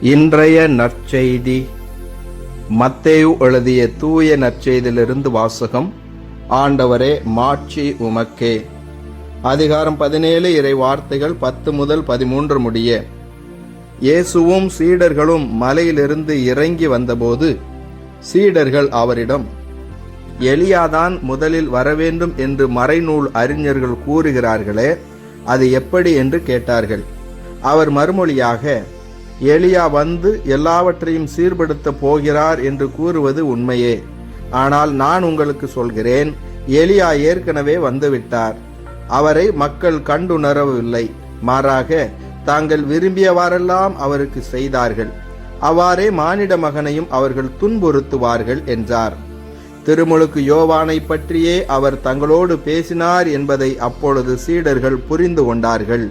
இன்றைய நற்செய்தி. மத்தேயு எழுதிய தூய நற்செய்தியிலிருந்து வாசகம் ஆண்டவரே மாட்சி உமக்கே. அதிகாரம் பதினேழு இறை வார்த்தைகள் பத்து முதல் பதிமூன்று முடிய இயேசுவும் சீடர்களும் மலையிலிருந்து இறங்கி வந்தபோது சீடர்கள் அவரிடம் எலியாதான் முதலில் வரவேண்டும் என்று மறைநூல் அறிஞர்கள் கூறுகிறார்களே அது எப்படி என்று கேட்டார்கள். அவர் மறுமொழியாக எலியா வந்து எல்லாவற்றையும் சீர்படுத்த போகிறார் என்று கூறுவது உண்மையே. ஆனால் நான் உங்களுக்கு சொல்கிறேன் எலியா ஏற்கனவே வந்துவிட்டார். அவரை மக்கள் கண்டுணரவில்லை. மாறாக தாங்கள் விரும்பியவாறெல்லாம் அவருக்கு செய்தார்கள். அவ்வாறே மானிட மகனையும் அவர்கள் துன்புறுத்துவார்கள் என்றார். திருமுழுக்கு யோவானை பற்றியே அவர் தங்களோடு பேசினார் என்பதை அப்பொழுது சீடர்கள் புரிந்து கொண்டார்கள்.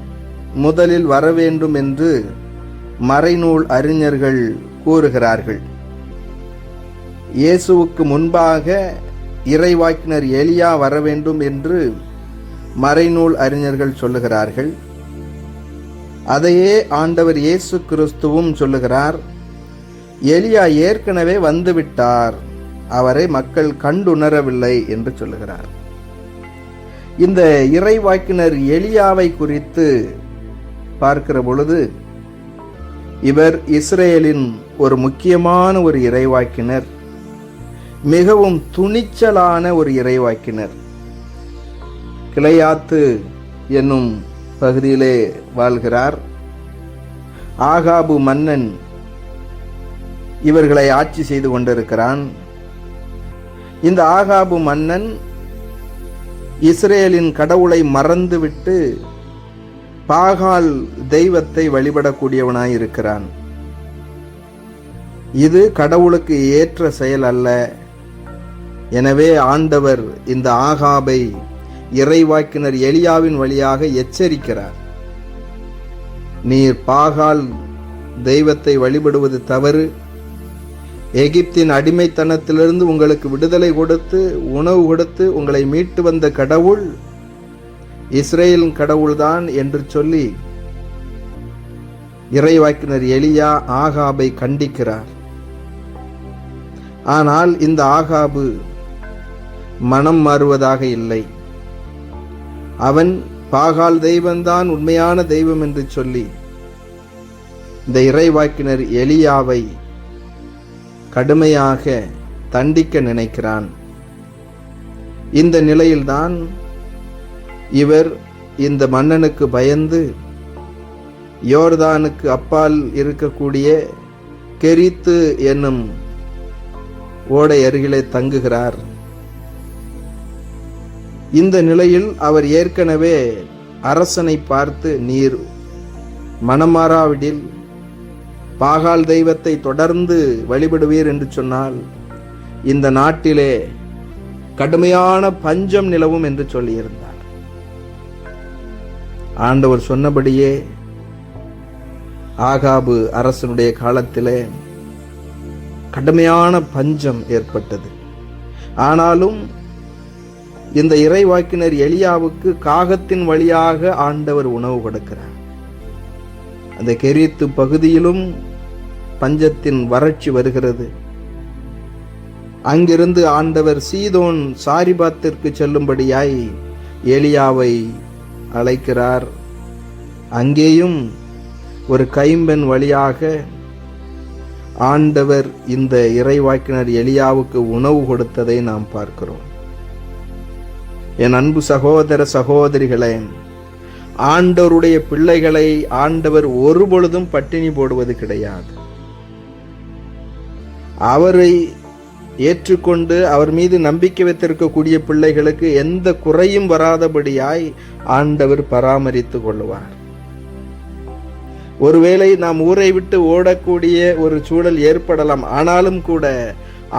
முதலில் வர வேண்டும் என்று மறைநூல் அறிஞர்கள் கூறுகிறார்கள். இயேசுவுக்கு முன்பாக இறைவாக்கினர் எலியா வர வேண்டும் என்று மறைநூல் அறிஞர்கள் சொல்லுகிறார்கள். அதையே ஆண்டவர் இயேசு கிறிஸ்துவும் சொல்லுகிறார். எலியா ஏற்கனவே வந்துவிட்டார். அவரை மக்கள் கண்டுணரவில்லை என்று சொல்லுகிறார். இந்த இறைவாக்கினர் எலியாவை குறித்து பார்க்கிற பொழுது இவர் இஸ்ரேலின் ஒரு முக்கியமான ஒரு இறைவாக்கினர் மிகவும் துணிச்சலான ஒரு இறைவாக்கினர். கிளையாத்து என்னும் பகுதியிலே வாழ்கிறார். ஆகாபு மன்னன் இவர்களை ஆட்சி செய்து கொண்டிருக்கிறான். இந்த ஆகாபு மன்னன் இஸ்ரேலின் கடவுளை மறந்துவிட்டு பாகால் தெய்வத்தை வழிபடக்கூடியவனாய் இருக்கிறான் இது கடவுளுக்கு ஏற்ற செயல் அல்ல. எனவே ஆண்டவர் இந்த ஆகாபை இறைவாக்கினர் எலியாவின் வழியாக எச்சரிக்கிறார். நீர் பாகால் தெய்வத்தை வழிபடுவது தவறு. எகிப்தின் அடிமைத்தனத்திலிருந்து உங்களுக்கு விடுதலை கொடுத்து உணவு கொடுத்து உங்களை மீட்டு வந்த கடவுள் இஸ்ரேலின் கடவுள்தான் என்று சொல்லி இறைவாக்கினர் எலியா ஆகாபை கண்டிக்கிறார். ஆனால் இந்த ஆகாபு மனம் மாறுவதாக இல்லை. அவன் பாகால் தெய்வம்தான் உண்மையான தெய்வம் என்று சொல்லி இந்த இறைவாக்கினர் எலியாவை கடுமையாக தண்டிக்க நினைக்கிறான். இந்த நிலையில்தான் இவர் இந்த மன்னனுக்கு பயந்து யோர்தானுக்கு அப்பால் இருக்கக்கூடிய கெரித்து என்னும் ஓடை அருகிலே தங்குகிறார். இந்த நிலையில் அவர் ஏற்கனவே அரசனை பார்த்து நீர் மனமாறாவிடில் பாகால் தெய்வத்தை தொடர்ந்து வழிபடுவீர் என்று சொன்னால் இந்த நாட்டிலே கடுமையான பஞ்சம் நிலவும் என்று சொல்லியிருந்தார். ஆண்டவர் சொன்னபடியே ஆகாபு அரசனுடைய காலத்திலே கடுமையான பஞ்சம் ஏற்பட்டது. ஆனாலும் இந்த இறைவாக்கினர் எலியாவுக்கு காகத்தின் வழியாக ஆண்டவர் உணவு கொடுக்கிறார். அந்த கெரித்து பகுதியிலும் பஞ்சத்தின் வறட்சி வருகிறது. அங்கிருந்து ஆண்டவர் சீதோன் சாரிபாத்திற்கு செல்லும்படியாய் எலியாவை அழைக்கிறார். அங்கேயும் ஒரு கைம்பெண் வழியாக ஆண்டவர் இந்த இறைவாக்கினர் எலியாவுக்கு உணவு கொடுத்ததை நாம் பார்க்கிறோம். என் அன்பு சகோதர சகோதரிகளே ஆண்டவருடைய பிள்ளைகளை ஆண்டவர் ஒருபொழுதும் பட்டினி போடுவது கிடையாது. அவரை ஏற்றுக்கொண்டு அவர் மீது நம்பிக்கை வைத்திருக்கக்கூடிய பிள்ளைகளுக்கு எந்த குறையும் வராதபடியாய் ஆண்டவர் பராமரித்து கொள்வார் ஒருவேளை நாம் ஊரை விட்டு ஓடக்கூடிய ஒரு சூழல் ஏற்படலாம் ஆனாலும் கூட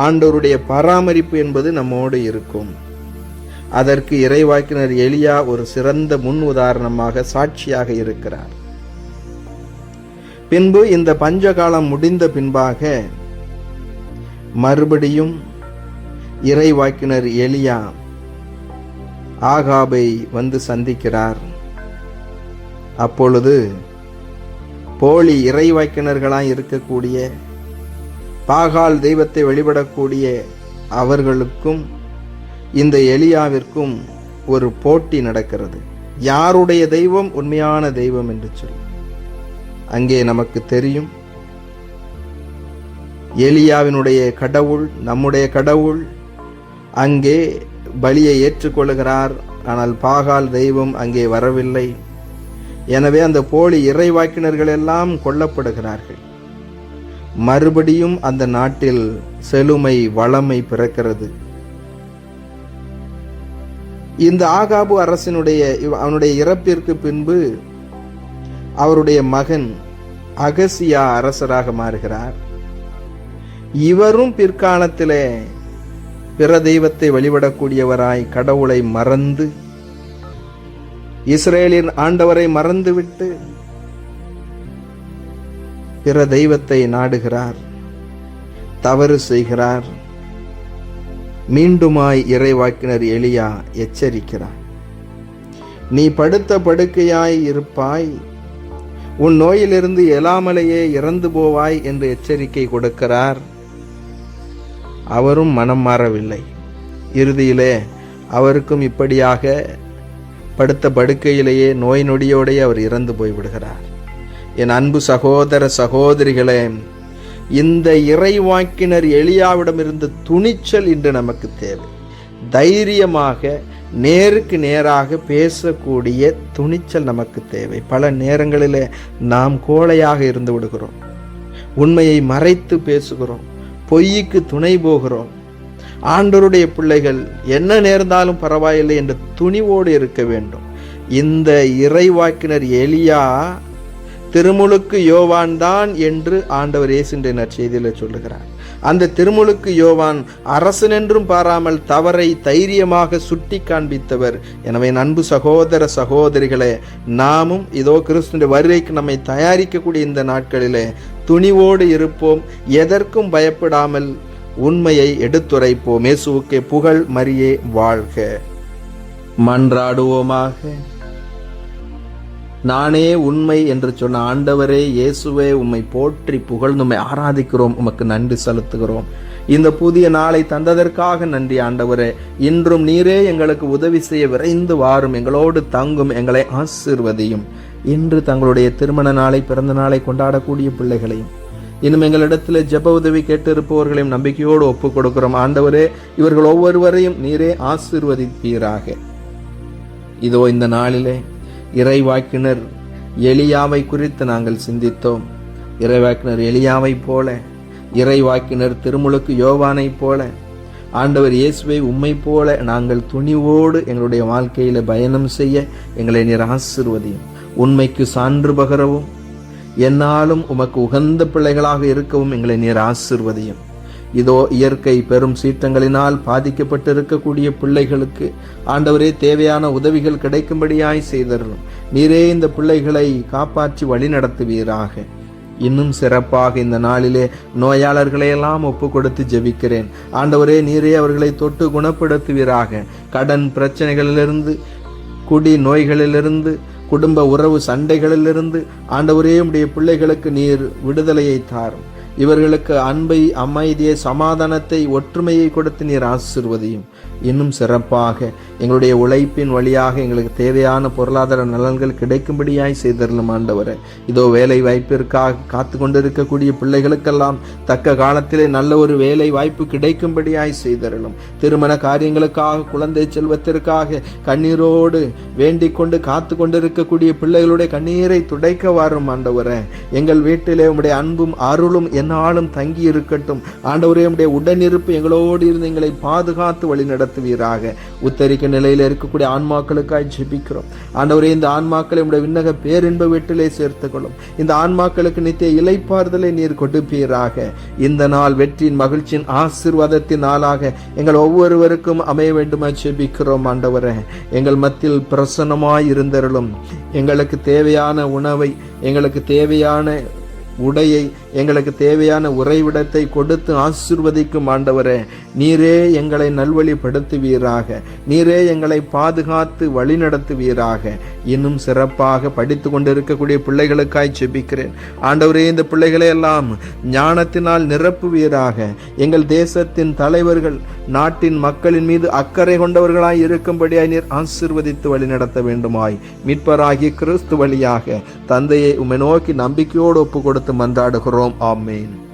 ஆண்டவருடைய பராமரிப்பு என்பது நம்மோடு இருக்கும். அதற்கு இறைவாக்கினர் எளியா ஒரு சிறந்த முன் உதாரணமாக சாட்சியாக இருக்கிறார். பின்பு இந்த பஞ்சகாலம் முடிந்த பின்பாக மறுபடியும் இறைவாக்கினர் எலியா ஆகாபை வந்து சந்திக்கிறார். அப்பொழுது போலி இறைவாக்கினர்களாய் இருக்கக்கூடிய பாகால் தெய்வத்தை வழிபடக்கூடிய அவர்களுக்கும் இந்த எலியாவிற்கும் ஒரு போட்டி நடக்கிறது. யாருடைய தெய்வம்? உண்மையான தெய்வம் என்று சொல்லி. அங்கே நமக்கு தெரியும் எலியாவினுடைய கடவுள் நம்முடைய கடவுள் அங்கே பலியை ஏற்றுக்கொள்கிறார் ஆனால் பாகால் தெய்வம் அங்கே வரவில்லை. எனவே அந்த போலி இறைவாக்கினர்கள் எல்லாம் கொல்லப்படுகிறார்கள். மறுபடியும் அந்த நாட்டில் செழுமை வளமை பிறக்கிறது. இந்த ஆகாபு அரசினுடைய அவனுடைய இறப்பிற்கு பின்பு அவருடைய மகன் அகசியா அரசராக மாறுகிறார். இவரும் பிற்காலத்திலே பிற தெய்வத்தை வழிபடக்கூடியவராய் கடவுளை மறந்து இஸ்ரேலின் ஆண்டவரை மறந்துவிட்டு பிற தெய்வத்தை நாடுகிறார் தவறு செய்கிறார். மீண்டுமாய் இறைவாக்கினர் எளியா எச்சரிக்கிறார். நீ படுத்த படுக்கையாய் இருப்பாய் உன் நோயிலிருந்து எழாமலேயே இறந்து போவாய் என்று எச்சரிக்கை கொடுக்கிறார். அவரும் மனம் மாறவில்லை. இறுதியிலே அவருக்கும் இப்படியாக படுத்த படுக்கையிலேயே நோய் நொடியோடையே அவர் இறந்து போய்விடுகிறார் என் அன்பு சகோதர சகோதரிகளே இந்த இறைவாக்கினர் எளியாவிடமிருந்த துணிச்சல் இன்று நமக்கு தேவை. தைரியமாக நேருக்கு நேராக பேசக்கூடிய துணிச்சல் நமக்கு தேவை. பல நேரங்களிலே நாம் கோழையாக இருந்து விடுகிறோம். உண்மையை மறைத்து பேசுகிறோம். பொய்யுக்கு துணை போகிறோம். ஆண்டவருடைய பிள்ளைகள் என்ன நேர்ந்தாலும் பரவாயில்லை என்ற துணிவோடு இருக்க வேண்டும். இந்த இறைவாக்கினர் எலியா திருமுழுக்கு யோவான் தான் என்று ஆண்டவர் இயேசுன்ற நற்செய்தியில் சொல்லுகிறார். அந்த திருமுழுக்கு யோவான் அரசன் என்றும் பாராமல் தவறை தைரியமாக சுட்டி காண்பித்தவர். எனவே நண்பு அன்பு சகோதர சகோதரிகளே நாமும் இதோ கிறிஸ்துடைய வருகைக்கு நம்மை தயாரிக்கக்கூடிய இந்த நாட்களிலே துணிவோடு இருப்போம். எதற்கும் பயப்படாமல் உண்மையை எடுத்துரைப்போம். இயேசுவுக்கே புகழ் மரியே வாழ்க. மன்றாடுவோமாக. நானே உண்மை என்று சொன்ன ஆண்டவரே இயேசுவே உம்மை போற்றி புகழ்ந்து உம்மை ஆராதிக்கிறோம் உமக்கு நன்றி செலுத்துகிறோம். இந்த புதிய நாளை தந்ததற்காக நன்றி ஆண்டவரே. இன்றும் நீரே எங்களுக்கு உதவி செய்ய விரைந்து வாரும். எங்களோடு தங்கும் எங்களை ஆசிர்வதியும். இன்று தங்களுடைய திருமண நாளை பிறந்த நாளை கொண்டாடக்கூடிய பிள்ளைகளையும். இன்னும் எங்களிடத்தில் ஜெப உதவி கேட்டிருப்பவர்களையும் நம்பிக்கையோடு ஒப்புக் கொடுக்கிறோம். ஆண்டவரே இவர்கள் ஒவ்வொருவரையும் நீரே ஆசிர்வதிப்பீராக. இதோ இந்த நாளிலே இறைவாக்கினர் எளியாவை குறித்து நாங்கள் சிந்தித்தோம். இறைவாக்கினர் எளியாவைப் போல இறைவாக்கினர் திருமுழுக்கு யோவானைப் போல ஆண்டவர் இயேசுவை உம்மை போல நாங்கள் துணிவோடு எங்களுடைய வாழ்க்கையில் பயணம் செய்ய எங்களை நீர் ஆசிர்வதியும். உண்மைக்கு சான்று பகரவும் என்னாலும் உமக்கு உகந்த பிள்ளைகளாக இருக்கவும் எங்களை நீர் ஆசிர்வதியும். இதோ இயற்கை பெரும் சீற்றங்களினால் பாதிக்கப்பட்டிருக்கக்கூடிய பிள்ளைகளுக்கு ஆண்டவரே தேவையான உதவிகள் கிடைக்கும்படியாய் செய்தரணும் நீரே இந்த பிள்ளைகளை காப்பாற்றி வழிநடத்துவீராக. இன்னும் சிறப்பாக இந்த நாளிலே நோயாளர்களை எல்லாம் ஒப்பு கொடுத்து ஜெபிக்கிறேன். ஆண்டவரே நீரே அவர்களை தொட்டு குணப்படுத்துவீராக. கடன் பிரச்சனைகளிலிருந்து குடி நோய்களிலிருந்து குடும்ப உறவு சண்டைகளிலிருந்து ஆண்டவரே உடைய பிள்ளைகளுக்கு நீர் விடுதலையை தாரும். இவர்களுக்கு அன்பை அமைதியை சமாதானத்தை ஒற்றுமையை கொடுத்து நீர் ஆசிர்வதையும். இன்னும் சிறப்பாக எங்களுடைய உழைப்பின் வழியாக எங்களுக்கு தேவையான பொருளாதார நலன்கள் கிடைக்கும்படியாய் செய்தரலும் ஆண்டவரே. இதோ வேலை வாய்ப்பிற்காக காத்து கொண்டிருக்கக்கூடிய பிள்ளைகளுக்கெல்லாம் தக்க காலத்திலே நல்ல ஒரு வேலை வாய்ப்பு கிடைக்கும்படியாய் செய்தரலும் திருமண காரியங்களுக்காக குழந்தை செல்வத்திற்காக கண்ணீரோடு வேண்டிக் கொண்டு காத்து கொண்டிருக்கக்கூடிய பிள்ளைகளுடைய கண்ணீரை துடைக்க வாரும் ஆண்டவரே. எங்கள் வீட்டிலே உங்களுடைய அன்பும் அருளும் என்னாலும் தங்கி இருக்கட்டும் ஆண்டவரே உடைய உடனிருப்பு எங்களோடு இருந்து எங்களை பாதுகாத்து வழி நடத்துவீராக. உத்தரிக்க நிலையில் இருக்கக்கூடிய ஆன்மாக்களுக்காய் ஜெபிக்கிறோம். ஆண்டவரே இந்த ஆன்மாக்களை உடைய விண்ணக பேரின்ப வீட்டிலே சேர்த்துக்கொள்ளும். இந்த ஆன்மாக்களுக்கு நித்திய இலைப்பாறுதலை நீர் கொடுப்பீராக. இந்த நாள் வெற்றியின் மகிழ்ச்சியின் ஆசீர்வாதத்தின் நாளாக எங்கள் ஒவ்வொருவருக்கும் அமைய வேண்டுமா ஜெபிக்கிறோம் ஆண்டவரே. எங்கள் மத்தியில் பிரசன்னமாய் இருந்தருளும். எங்களுக்கு தேவையான உணவை எங்களுக்கு தேவையான உடையை எங்களுக்கு தேவையான உறைவிடத்தை கொடுத்து ஆசிர்வதிக்கும் ஆண்டவரே நீரே எங்களை நல்வழிப்படுத்துவீராக. நீரே எங்களை பாதுகாத்து வழிநடத்துவீராக. இன்னும் சிறப்பாக படித்து கொண்டிருக்கக்கூடிய பிள்ளைகளுக்காய் செபிக்கிறேன் ஆண்டவரே இந்த பிள்ளைகளை எல்லாம் ஞானத்தினால் நிரப்புவீராக. எங்கள் தேசத்தின் தலைவர்கள் நாட்டின் மக்களின் மீது அக்கறை கொண்டவர்களாய் இருக்கும்படியாய் நீர் ஆசிர்வதித்து வழிநடத்த வேண்டுமாய். மீட்பராகி கிறிஸ்து வழியாக தந்தையை உம்மை நோக்கி நம்பிக்கையோடு ஒப்பு கொடுத்து மன்றாடுகிறோம். Amen.